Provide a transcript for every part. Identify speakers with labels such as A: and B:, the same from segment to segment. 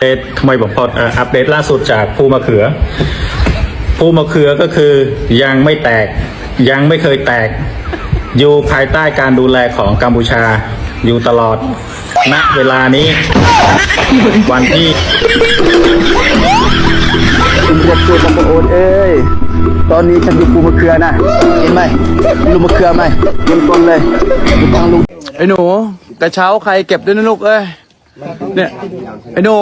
A: เดตทำไมผมพออ่าอัปเดตล่าสุดจากภูมะเขือ ภูมะเขือก็คือยังไม่แตก ยังไม่เคยแตก อยู่ภายใต้การดูแลของกัมพูชาอยู่ตลอด ณ เวลานี้ วันที่
B: คุณจะพูดกับโอนเอ้ย ตอนนี้ฉันอยู่ปูมะเขือนะ เห็นไหมลูกมะเขือไหมเต็มต้นเลยไม่ต้องลุง
C: ไอ้หนู กระเช้าใครเก็บด้วยนะลูกเอ้ย เนี่ยไอ้หนู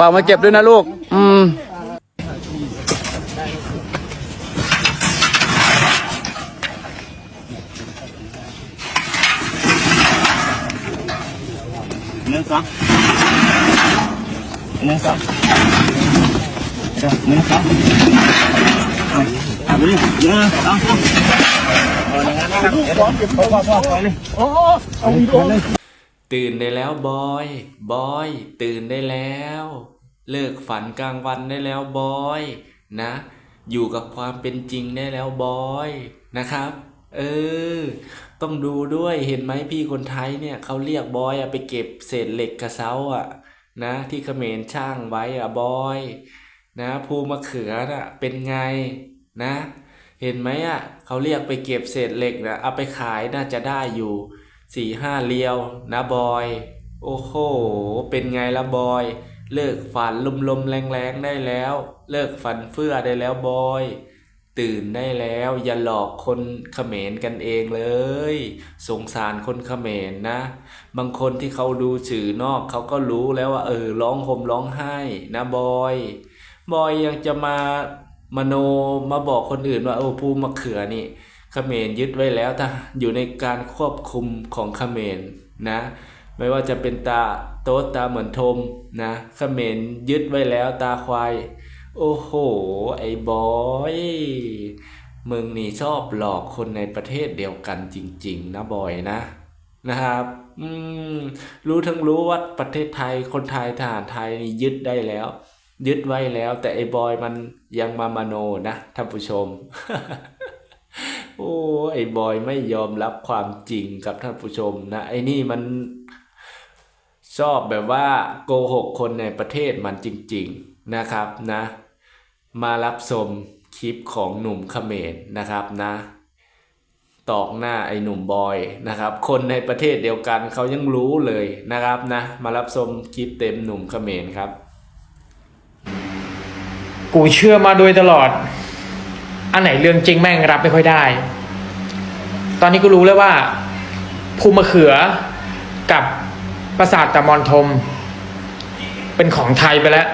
C: ฝามาเก็บด้วยนะลูก อืม
B: หนึ่งสองหนึ่งสองหนึ่งสองเอาไปเลยหนึ่งสอง
D: ตื่นได้แล้วบอย บอย ตื่นได้แล้ว เลิกฝันกลางวันได้แล้วบอย นะ อยู่กับความเป็นจริงได้แล้วบอยนะครับ เออ ต้องดูด้วยเห็นไหมพี่คนไทยเนี่ยเขาเรียกบอยอะไปเก็บเศษเหล็กกระเซ้าอะนะ ที่เขมรช่างไว้อะบอย นะภูมะเขือน่ะเป็นไงนะ เห็นไหมอะเขาเรียกไปเก็บเศษเหล็กนะเอาไปขายน่าจะได้อยู่ สี่ห้าเรียวนะบอย โอ้โห เป็นไงละบอย เลิกฝันลมๆแรงๆได้แล้ว เลิกฝันเฟื่อได้แล้วบอย ตื่นได้แล้ว อย่าหลอกคนเขมรกันเองเลย สงสารคนเขมรนะ บางคนที่เขาดูสื่อนอกเขาก็รู้แล้วว่า เออร้องห่มร้องไห้นะบอย บอยยังจะมามโนมาบอกคนอื่นว่าโอ้ภูมะเขือนี่ ขมรยึดไว้แล้วถ้าอยู่ในการควบคุมของเขมรนะไม่ว่าจะเป็นตาโต๊ดตาเหมือนทมนะเขมรยึดไว้แล้วตาควาย โอ้โห ไอ้บอยมึงนี่ชอบหลอกคนในประเทศเดียวกันจริง ๆ นะบอยนะนะครับอืมรู้ทั้งรู้ว่าประเทศไทยคนไทยทหารไทยนี่ยึดได้แล้ว ยึดไว้แล้ว แต่ไอ้บอยมันยังมามโนนะท่านผู้ชม โอ้ไอ้บอยไม่ยอมรับความจริงกับท่านผู้ชมนะ ไอ้นี่มันชอบแบบว่าโกหกคนในประเทศมันจริง ๆนะครับนะ มารับชมคลิปของหนุ่มเขมรนะครับนะตอกหน้าไอ้หนุ่มบอยนะครับ คนในประเทศเดียวกันเขายังรู้เลยนะครับนะ มารับชมคลิปเต็มหนุ่มเขมรครับ
E: กูเชื่อมาโดยตลอด อันไหนเรื่องจริงแม่งรับไม่ค่อยได้ ตอนนี้กูรู้แล้วว่า ภูมะเขือกับปราสาทตะมอนทม เป็นของไทยไปแล้ว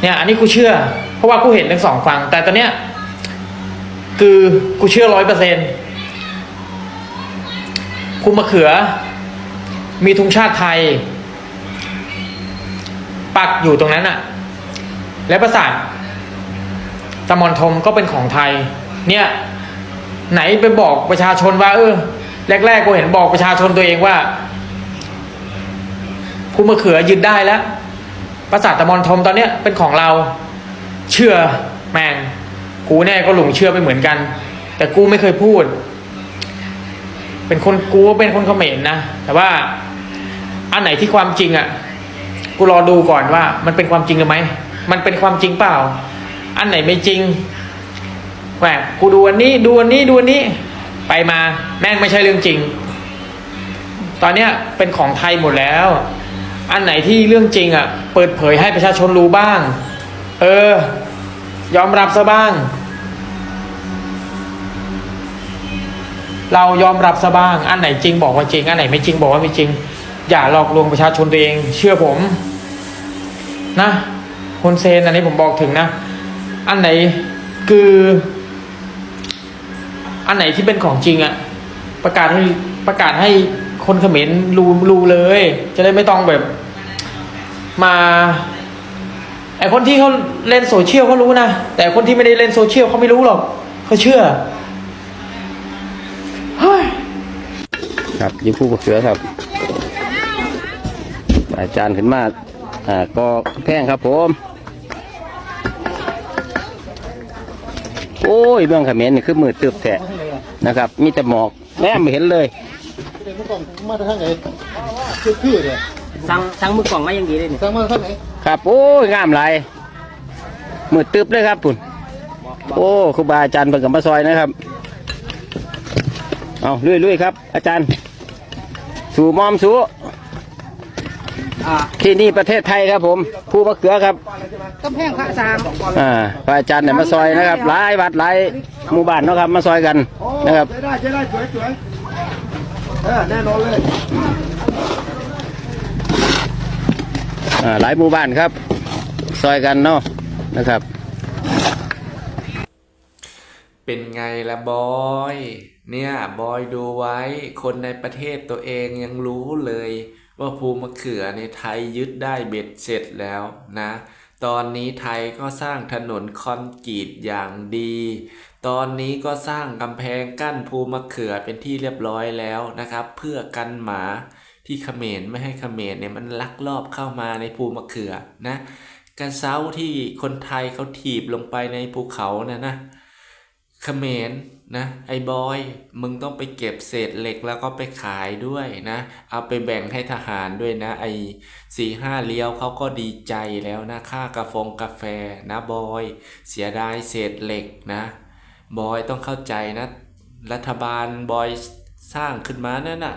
E: เนี่ยอันนี้กูเชื่อ เพราะว่ากูเห็นทั้งสองฝั่งแต่ตอนเนี้ยคือกูเชื่อร้อยเปอร์เซ็นต์ภูมะเขือ มีธงชาติไทย ปักอยู่ตรงนั้นอะและปราสาท ตะมอนทมก็เป็นของไทย เนี่ยไหนไปบอกประชาชนว่า เออ แรกๆกูเห็นบอกประชาชนตัวเองว่าภูมะเขือยึดได้แล้วปราสาทตะมอนทมตอนเนี้ยเป็นของเรา เชื่อแม่งกูแน่ก็หลงเชื่อไปเหมือนกัน แต่กูไม่เคยพูด เป็นคนกูเป็นคนเขมรนะแต่ว่าอันไหนที่ความจริงอะ กูรอดูก่อนว่า มันเป็นความจริงหรือไหมมันเป็นความจริงเปล่า อันไหนไม่จริงแหวกูดูอันนี้ดูอันนี้ดูอันนี้ ไปมาแม่งไม่ใช่เรื่องจริง ตอนเนี้ยเป็นของไทยหมดแล้ว อันไหนที่เรื่องจริงอะ เปิดเผยให้ประชาชนรู้บ้าง เออ ยอมรับซะบ้าง เรายอมรับซะบ้าง อันไหนจริงบอกว่าจริง อันไหนไม่จริงบอกว่าไม่จริง อย่าหลอกลวงประชาชนตัวเอง เชื่อผม นะคุณเซนอันนี้ผมบอกถึงนะ อันไหนคือ อันไหนที่เป็นของจริงอะประกาศให้ประกาศให้คนเขมรรู้รู้เลย จะได้ไม่ต้องแบบ มาไอคนที่เขาเล่นโซเชียลเขารู้นะแต่คนที่ไม่ได้เล่นโซเชียลเขาไม่รู้หรอกเขาเชื่อเฮ้ย
B: ครับยิงผู้มะเขือครับ อาจารย์ขึ้นมาอ่าก็แพงครับผม โอ้ยเมืองเขมรนี่คือมือตึบแทะนะครับ มีแต่หมอกแม่ไม่เห็นเลย
F: เดี๋ยวมันต้องมาทางไหนคือคือเนี่ยสั่งสั่งมือกล่องมาอย่างดีเลยนี่
B: ครับโอ้ยงามหลายมืดตึบเลยครับปุ่นโอ้ครูบาอาจารย์เพิ่งกับมาซอยนะครับเอาลุยๆครับ อาจารย์ สู่มอมสู่ ที่นี่ประเทศไทยครับผม ผู้มะเขือครับ
F: กำแพงพระสาง
B: อ่าพระอาจารย์เนี่ยมาซอยนะครับหลายวัดหลายหมู่บ้านเนาะครับ มาซอยกันนะครับ
G: ใช้ได้ใช้ได้สวยสวยเออแน่นอนเลย
B: อ่าหลายหมู่บ้านครับ ซอยกันเนาะนะครับ
D: เป็นไงละบอยเนี่ยบอยดูไว้คนในประเทศตัวเองยังรู้เลย ว่าภูมะเขือในไทยยึดได้เบ็ดเสร็จแล้วนะ ตอนนี้ไทยก็สร้างถนนคอนกรีตอย่างดี ตอนนี้ก็สร้างกำแพงกั้นภูมะเขือเป็นที่เรียบร้อยแล้วนะครับ เพื่อกันหมาที่เขมรไม่ให้เขมรเนี่ยมันลักลอบเข้ามาในภูมะเขือนะกระเซ้าที่คนไทยเขาถีบลงไปในภูเขาน่ะนะเขมร นะไอ้บอยมึงต้องไปเก็บเศษเหล็กแล้วก็ไปขายด้วยนะ เอาไปแบ่งให้ทหารด้วยนะ ไอ้สี่ห้าเลี้ยวเขาก็ดีใจแล้วนะค่ากาแฟงกาแฟนะบอยเสียดายเศษเหล็กนะบอยต้องเข้าใจนะ รัฐบาลบอยสร้างขึ้นมานั่นน่ะ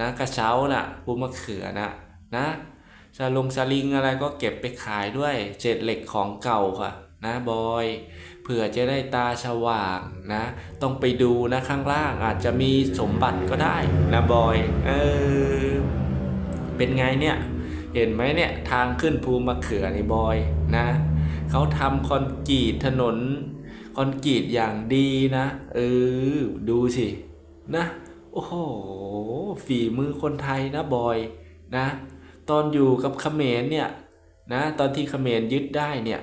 D: นะกระเช้าน่ะปูมะเขือนะนะสลงสลิงอะไรก็เก็บไปขายด้วยเศษเหล็กของเก่าค่ะ นะบอยเผื่อจะได้ตาสว่างนะ ต้องไปดูนะข้างล่างอาจจะมีสมบัติก็ได้นะบอยเออเป็นไงเนี่ย เห็นไหมเนี่ยทางขึ้นภูมะเขือนี่บอยนะเขาทำคอนกรีตถนนคอนกรีตอย่างดีนะเออดูสินะโอ้โหฝีมือคนไทยนะบอยนะ ตอนอยู่กับเขมรเนี่ยนะ ตอนที่เขมรยึดได้เนี่ย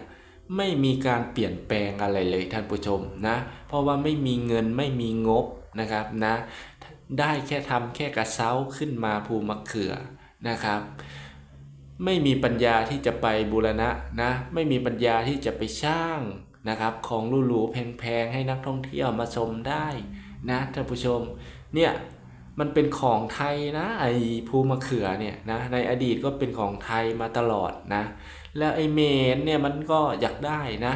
D: ไม่มีการเปลี่ยนแปลงอะไรเลยท่านผู้ชมนะ เพราะว่าไม่มีเงินไม่มีงบนะครับนะ ได้แค่ทำแค่กระเซ้าขึ้นมาภูมะเขือนะครับ ไม่มีปัญญาที่จะไปบูรณะนะ ไม่มีปัญญาที่จะไปสร้างนะครับ ของหรูๆแพงๆให้นักท่องเที่ยวมาชมได้นะท่านผู้ชมเนี่ยมันเป็นของไทยนะไอ้ภูมะเขือเนี่ยนะในอดีตก็เป็นของไทยมาตลอดนะ แล้วไอ้เมนเนี่ยมันก็อยากได้นะ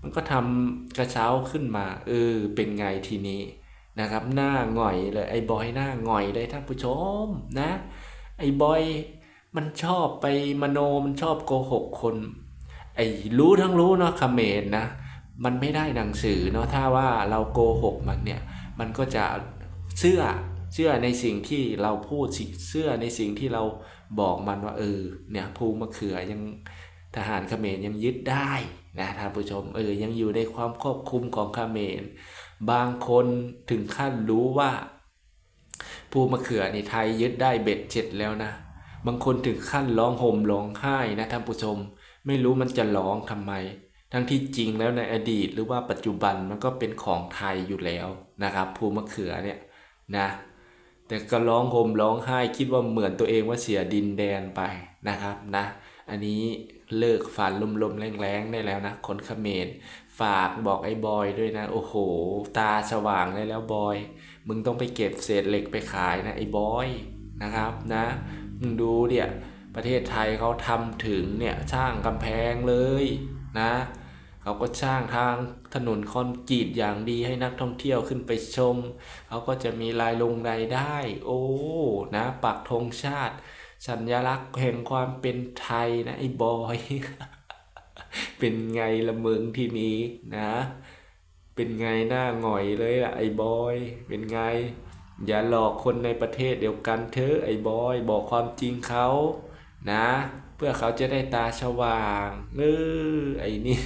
D: มันก็ทำกระเช้าขึ้นมาเออเป็นไงทีนี้นะครับ หน้าหง่อยเลยไอ้บอยหน้าหง่อยเลยท่านผู้ชมนะไอ้บอยมันชอบไปมโนมันชอบโกหกคน ไอ้รู้ทั้งรู้เนาะคเมรนะ มันไม่ได้หนังสือเนาะถ้าว่าเราโกหกมันเนี่ย มันก็จะเชื่อ เชื่อในสิ่งที่เราพูดเชื่อในสิ่งที่เราบอกมันว่าเออเนี่ยภูมะเขือยังทหารเขมรยังยึดได้นะท่านผู้ชมเออยังอยู่ในความควบคุมของเขมร บางคนถึงขั้นรู้ว่า ภูมะเขือในไทยยึดได้เบ็ดเจ็ดแล้วนะ บางคนถึงขั้นร้องห่มร้องไห้นะท่านผู้ชม ไม่รู้มันจะร้องทำไม ทั้งที่จริงแล้วในอดีตหรือว่าปัจจุบันมันก็เป็นของไทยอยู่แล้วนะครับ ภูมะเขือเนี่ยนะ แต่ก็ร้องห่มร้องไห้คิดว่าเหมือนตัวเองว่าเสียดินแดนไปนะครับนะอันนี้เลิกฝันลมๆแรงๆได้แล้วนะคนเขมรฝากบอกไอ้บอยด้วยนะ โอ้โห ตาสว่างได้แล้วบอย มึงต้องไปเก็บเศษเหล็กไปขายนะไอ้บอยนะครับนะมึงดูเนี่ยประเทศไทยเขาทำถึงเนี่ยสร้างกำแพงเลยนะ เขาก็สร้างทางถนนคอนกรีตอย่างดีให้นักท่องเที่ยวขึ้นไปชม เขาก็จะมีรายลงรายได้ โอ้นะปักธงชาติ สัญลักษณ์แห่งความเป็นไทยนะไอ้บอย เป็นไงละเมืองที่นี้นะ เป็นไงหน้าหงอยเลยล่ะไอ้บอย เป็นไง อย่าหลอกคนในประเทศเดียวกันเถอะไอ้บอย บอกความจริงเขานะ เพื่อเขาจะได้ตาสว่างเออไอ้นี่